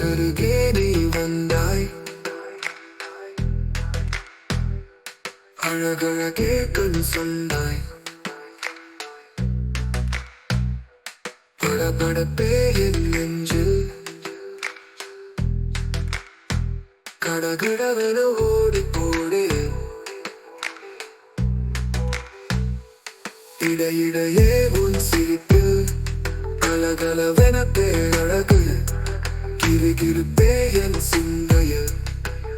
கருகே நீ வந்தாய். அழகழகே கண் சொன்னாய். படபடப்பே என் நெஞ்சில். கடகடவென ஓடி போடு இடையிடையே உன் சிரிப்பில் கலகலவென பேர கிருகிருப்பே என் சிந்தையில்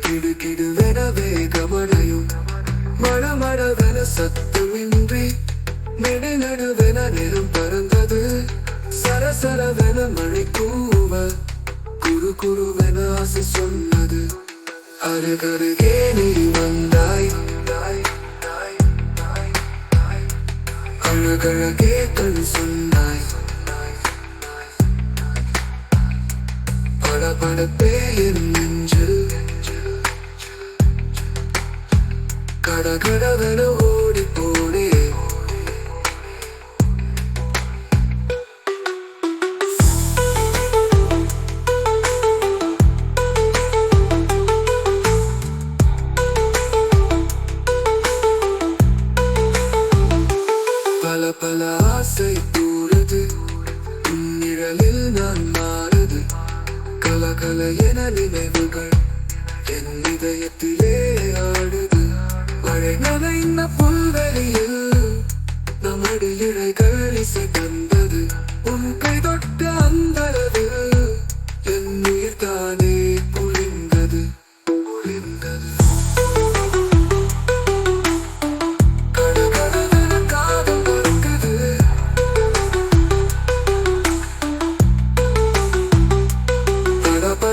கிடுகிடுவென கவனையும் மழமழவென சத்தமின்றி நெடுநடுவென நிறம் பறந்தது சரசரவென மழை கூவ குறு குருவென ஆசை சொன்னது அருகருகே நீ வந்தாய் அழகழகே கண் சொன்னாய் படபடப்பே என் நெஞ்சில் கடகடவென ஓடி போனே பல பல ஆசை தூரது நிழலில் கலகல என நினைவுகள்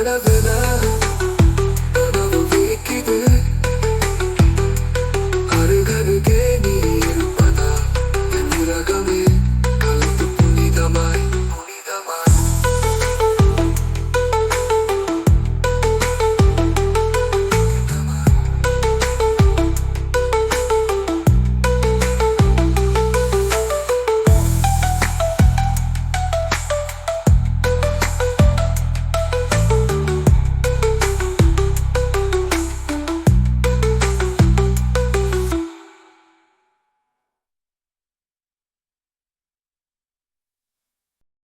part of it.